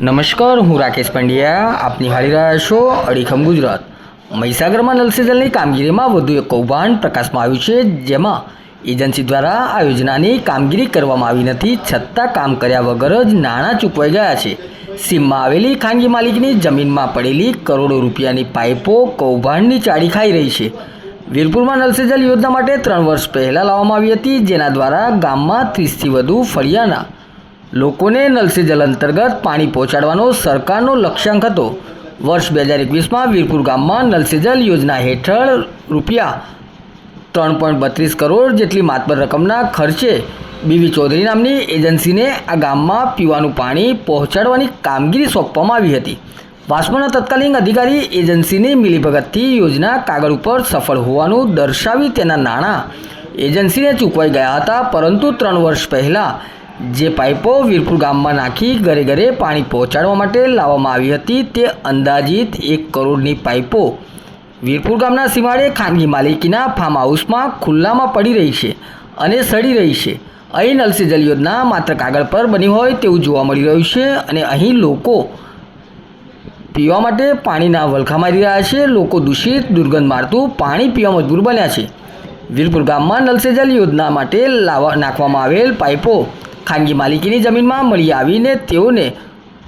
નમસ્કાર, હું રાકેશ પંડ્યા. આપ નિહાળી રહ્યા છો અડીખમ ગુજરાત. મહીસાગરમાં નલ કામગીરીમાં વધુ એક કૌભાંડ પ્રકાશમાં આવ્યું છે, જેમાં એજન્સી દ્વારા આ યોજનાની કામગીરી કરવામાં આવી નથી, છતાં કામ કર્યા વગર જ નાણાં ચૂકવાઈ ગયા છે. સીમમાં આવેલી ખાનગી માલિકની જમીનમાં પડેલી કરોડો રૂપિયાની પાઇપો કૌભાંડની ચાડી ખાઈ રહી છે. વીરપુરમાં નલ યોજના માટે ત્રણ વર્ષ પહેલાં લાવવામાં આવી હતી, જેના દ્વારા ગામમાં ત્રીસથી વધુ ફળિયાના લોકોને નલ સે જલ અંતર્ગત પાણી પહોંચાડવાનો સરકારનો લક્ષ્યાંક હતો. વર્ષ બે હજાર એકવીસમાં વીરપુર ગામમાં નલ સે જલ યોજના હેઠળ રૂપિયા ત્રણ પોઈન્ટ બત્રીસ કરોડ જેટલી માતબર રકમના ખર્ચે બીવી ચૌધરી નામની એજન્સીને આ ગામમાં પીવાનું પાણી પહોંચાડવાની કામગીરી સોંપવામાં આવી હતી. વાસ્મોના તત્કાલીન અધિકારી એજન્સીની મિલીભગતથી યોજના કાગળ ઉપર સફળ હોવાનું દર્શાવી તેના નાણાં એજન્સીને ચૂકવાઈ ગયા હતા, પરંતુ ત્રણ વર્ષ પહેલાં જે પાઇપો વીરપુર ગામમાં નાખી ઘરે ઘરે પાણી પહોંચાડવા માટે લાવવામાં આવી હતી, તે અંદાજિત એક કરોડની પાઇપો વીરપુર ગામના સીમાડે ખાનગી માલિકીના ફાર્મ હાઉસમાં ખુલ્લામાં પડી રહી છે અને સડી રહી છે. અહીં નલ જલ યોજના માત્ર કાગળ પર બની હોય તેવું જોવા મળી રહ્યું છે અને અહીં લોકો પીવા માટે પાણીના વલખા મારી રહ્યા છે. લોકો દૂષિત, દુર્ગંધ મારતું પાણી પીવા મજબૂર બન્યા છે. વીરપુર ગામમાં નલસે જલ યોજના માટે લાવવા, નાખવામાં આવેલ પાઇપો ખાનગી માલિકીની જમીનમાં મળી આવીને તેઓને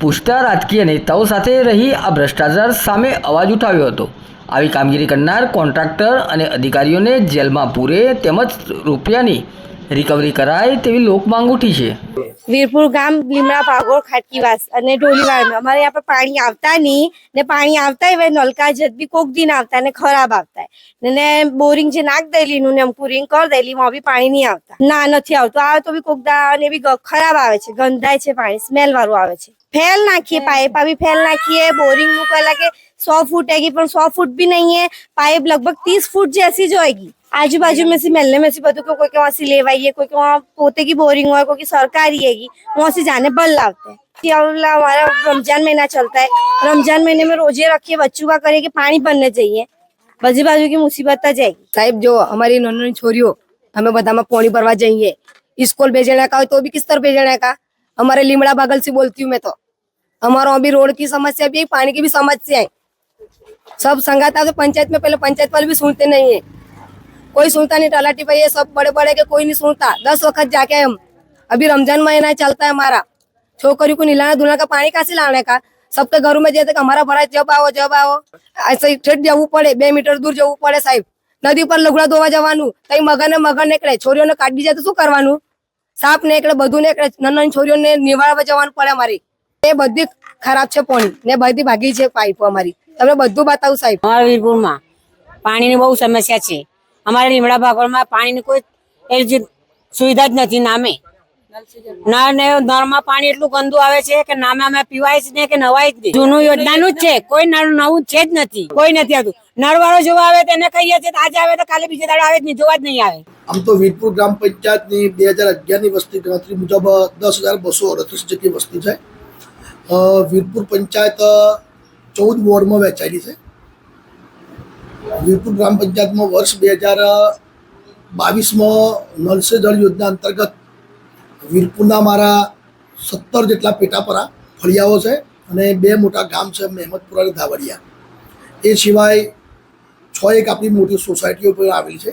પૂછતા રાજકીય નેતાઓ સાથે રહી આ ભ્રષ્ટાચાર સામે અવાજ ઉઠાવ્યો હતો. આવી કામગીરી કરનાર કોન્ટ્રાક્ટર અને અધિકારીઓને જેલમાં પૂરે તેમજ રૂપિયાની રિકવરી કરાય તેવી લોકમાંગ ઉઠી છે વીરપુર ગામ લીમડા ભાગોળ ખાટકીવાસ અને ઢોલીવાડ અમારે यहाँ पर પાણી આવતા નહીં ને પાણી આવતા હોય નલકા જત બી કોક દિન આવતા ને ખરાબ આવતા હોય. ને બોરિંગ જે નાખ દેલીનું ને અંકુરિંગ કર દેલી માં બી પાણી નહીં આવતા ના નથી આવતું આવે તો બી કોક દા ને બી ગ- ખરાબ આવે છે ગંધાય છે પાણી સ્મેલ વાળું આવે છે ફેલ નાખીએ પાઇપ अभी फैल नाखिए बोरिंग में कहला के सौ फुट हैगी पर सौ फुट भी नहीं है पाइप लगभग तीस फुट जैसी जो होगी आजू बाजू में से मिलने में से बदू को तो कोई के वहाँ से ले आई है, कोई वहाँ पोते की बोरिंग हुआ है, कोई की सरकारी है वहाँ से जाने बल लाते हैं। हमारा रमज़ान महीना चलता है, रमज़ान महीने में रोज़े रखिए, बच्चों का करे की पानी बनना चाहिए बाजू बाजू की मुसीबत तो आ जाएगी। साहब, जो हमारी उन्होंने छोरी हो हमें बदामा पौनी भरवा चाहिए स्कूल भेजने का तो भी किस तरह भेजना का? हमारे लिमड़ा बगल से बोलती हूँ मैं तो। हमारा अभी रोड की समस्या भी, पानी की भी समस्या है। सब संगाता तो पंचायत में, पहले पंचायत वाले भी सुनते नहीं है। कोई सुनता नहीं तलाटी भाई ये सब बड़े बड़े के कोई नहीं सुनता दस वक्त जाके हम अभी रमजान महीना चलता है हमारा छोकरी को नहलाना धुलाना का पानी कहाँ से लाने का सबके घरों में जैसे कि हमारा भरा जब आओ जब आओ ऐसे ही ठेठ જવું પડે બે મીટર દૂર જવું પડે સાહેબ નદી પર લગડા ધોવા જવાનું તઈ મગર ને મગર નીકળે છોરીઓને કાઢી જાય તો શું કરવાનું સાપ નીકળે બધું નીકળે નાની નાની છોરીઓને નિવાળવા જવાનું પડે અમારી એ બધી ખરાબ છે પાણી ને બધી ભાગી છે પાઇપો અમારી તમને બધું બતાવું સાહેબ અમારા વીરપુરમાં પાણીની બહુ સમસ્યા છે અમારા લીમડા ભાગોળમાં પાણીની કોઈ એ સુવિધા જ નથી નામે. ના, ને નળમાં પાણી એટલું ગંદુ આવે છે કે નામે અમે પીવાય જ નહીં કે નવાય જ નહીં. જૂનું યોજનાનું જ છે, કોઈ નળ નવું છે જ નથી, કોઈ નથી આવતું. નળવાળો જોવા આવે તો એને કહીએ છીએ, આજે આવે તો કાલે બીજા દાડે આવે જ નહીં, જોવા જ નહીં આવે. આમ તો વીરપુર ગ્રામ પંચાયતની બે હજાર અગિયારની વસ્તી ગણતરી મુજબ દસ હજાર બસો અડત્રીસ જેટલી વસ્તી છે. વીરપુર પંચાયત ચૌદ વોર્ડમાં વહેંચાયેલી છે. વીરપુર ગ્રામ પંચાયતમાં વર્ષ બે હજાર બાવીસમાં નલ સે જળ યોજના અંતર્ગત વીરપુરના મારા સત્તર જેટલા પેટાપરા ફળિયાઓ છે અને બે મોટા ગામ છે મહેમદપુરા અને ધાવડિયા. એ સિવાય છ એક આપણી મોટી સોસાયટીઓ પણ આવેલી છે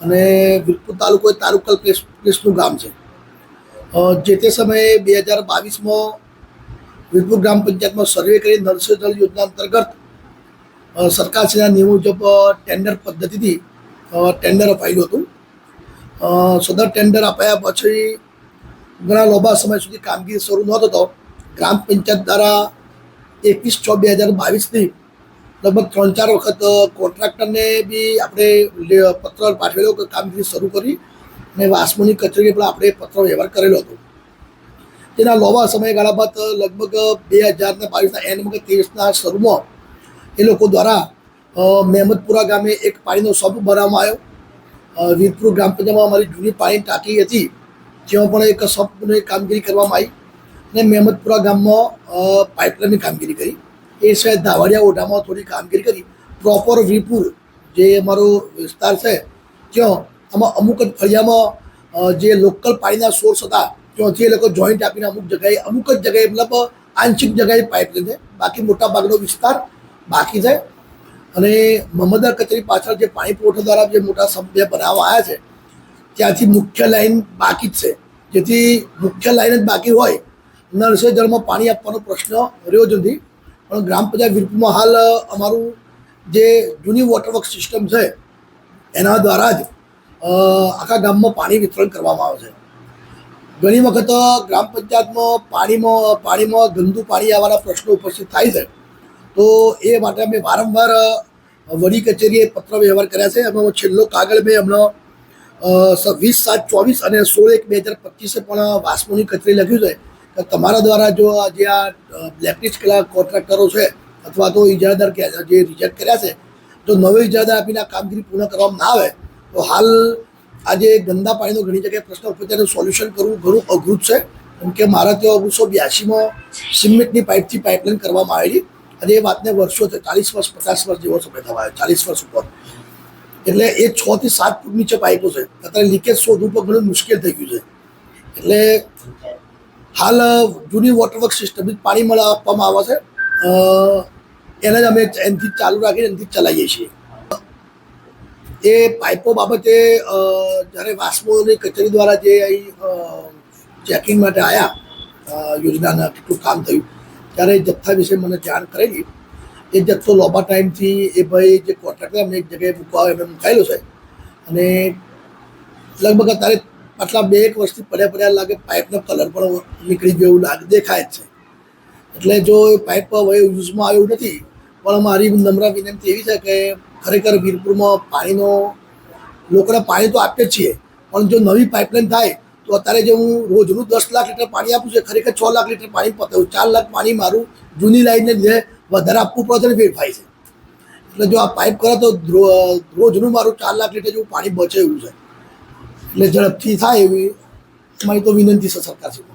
અને વીરપુર તાલુકો એ તાલુકલ પ્લેસ પ્લેસનું ગામ છે. જે તે સમયે બે હજાર બાવીસમાં વીરપુર ગ્રામ પંચાયતમાં સર્વે કરી સે જળ યોજના અંતર્ગત સરકારશ્રીના નિયમો મુજબ ટેન્ડર પદ્ધતિથી ટેન્ડર અપાયેલું હતું. સદર ટેન્ડર અપાયા પછી ઘણા લાંબા સમય સુધી કામગીરી શરૂ નહોતો હતો ગ્રામ પંચાયત દ્વારા એકવીસ છ બે હજાર બાવીસથી લગભગ ત્રણ ચાર વખત કોન્ટ્રાક્ટરને બી આપણે પત્ર પાઠવેલો કે કામગીરી શરૂ કરી અને વાસમોની કચેરીએ પણ આપણે પત્ર વ્યવહાર કરેલો હતો. તેના લાંબા સમયગાળા બાદ લગભગ બે હજારના બાવીસના એન્ડમાં કે ત્રેવીસના શરૂમાં એ લોકો દ્વારા મહેમદપુરા ગામે એક પાણીનો સબ બનાવવામાં આવ્યો. વીરપુર ગ્રામ પંચાયતમાં અમારી જૂની પાણી ટાંકી હતી, જેમાં પણ એક સબની કામગીરી કરવામાં આવી અને મહેમદપુરા ગામમાં પાઇપલાઇનની કામગીરી કરી. એ સિવાય ધાવાડિયા ઓઢામાં થોડી કામગીરી કરી. પ્રોપર વીરપુર જે અમારો વિસ્તાર છે ત્યાં આમાં અમુક જ ફળિયામાં જે લોકલ પાણીના સોર્સ હતા, ત્યાંથી એ લોકો જોઈન્ટ આપીને અમુક જગ્યાએ, અમુક જ જગ્યાએ મતલબ આંશિક જગ્યાએ પાઇપ લીધે બાકી મોટા ભાગનો વિસ્તાર બાકી છે અને મમદા કચેરી પાછળ જે પાણી પુરવઠા દ્વારા જે મોટા સભ્ય બનાવવા આવ્યા છે, ત્યાંથી મુખ્ય લાઈન બાકી જ છે. જેથી મુખ્ય લાઈન જ બાકી હોય નળ જળમાં પાણી આપવાનો પ્રશ્ન રહ્યો જ નથી. પણ ગ્રામ પંચાયત વીરપુરમાં હાલ અમારું જે જૂની વોટરવર્ક સિસ્ટમ છે, એના દ્વારા જ આખા ગામમાં પાણી વિતરણ કરવામાં આવે છે. ઘણી વખત ગ્રામ પંચાયતમાં પાણીમાં પાણીમાં ગંદુ પાણી આવવાના પ્રશ્નો ઉપસ્થિત થાય છે. તો એ માટે અમે વારંવાર વડી કચેરીએ પત્ર વ્યવહાર કર્યા છે. એમાં છેલ્લો કાગળ મેં હમણાં વીસ સાત, ચોવીસ અને સોળ એક બે હજાર પચીસે પણ વાસ્મોની કચેરી લખ્યું છે કે તમારા દ્વારા જો જે આ બ્લેકલિસ્ટ કરેલા કોન્ટ્રાક્ટરો છે અથવા તો ઇજારદાર કે જે રિજેક્ટ કર્યા છે, જો નવો ઇજારદાર આપીને આ કામગીરી પૂર્ણ કરવામાં ના આવે, તો હાલ આજે ગંદા પાણીનો ઘણી જગ્યાએ પ્રશ્ન ઉપર તેનું સોલ્યુશન કરવું ઘણું અઘરું છે. કેમ કે મારા ત્યાં ઓગણીસો બ્યાસીમાં સિમેન્ટની પાઇપથી પાઇપલાઇન કરવામાં આવેલી. અને એ વાતને વર્ષો છે ચાલીસ વર્ષ, પચાસ વર્ષ જેવો સમય થવા ચાલીસ વર્ષ ઉપર. એટલે એ છ થી સાત ફૂટ નીચે પાઇપો છે, અત્યારે લીકેજ શોધવું પણ ઘણું મુશ્કેલ થઈ ગયું છે. એટલે હાલ જૂની વોટરવર્ક સિસ્ટમ પાણી મળવા આપવામાં આવે છે. એને જ અમે એનથી ચાલુ રાખીને એનથી ચલાવીએ છીએ. એ પાઇપો બાબતે જ્યારે વાસ્મોની કચેરી દ્વારા જે અહીં ચેકિંગ માટે આવ્યા યોજનાના કેટલું કામ થયું ત્યારે એ જથ્થા વિશે મને જાણ કરેલી. એ જથ્થો લાંબા ટાઈમથી એ ભાઈ જે કોન્ટ્રાક્ટર એમને એક જગ્યાએ મૂકવા એમને મૂકાયેલો છે. અને લગભગ અત્યારે આટલા બે એક વર્ષથી પડ્યા પડ્યા લાગે પાઇપનો કલર પણ નીકળી ગયો એવું લાગે, દેખાય જ છે. એટલે જો એ પાઇપ હવે યુઝમાં આવ્યું નથી, પણ મારી નમ્ર વિનંતી એવી છે કે ખરેખર વીરપુરમાં પાણીનો, લોકોને પાણી તો આપીએ છીએ, પણ જો નવી પાઇપલાઇન થાય તો અત્યારે જે હું રોજનું દસ લાખ લીટર પાણી આપું છું ખરેખર છ લાખ લીટર પાણી પતાવું ચાર લાખ પાણી મારું જૂની લાઈનને લીધે વધારે આપવું પડે છે વેડફાય છે. એટલે જો આ પાઇપ કરે તો રોજનું મારું ચાર લાખ લીટર જેવું પાણી બચે એવું છે. એટલે ઝડપથી થાય એવી મારી તો વિનંતી છે સરકારશ્રીમાં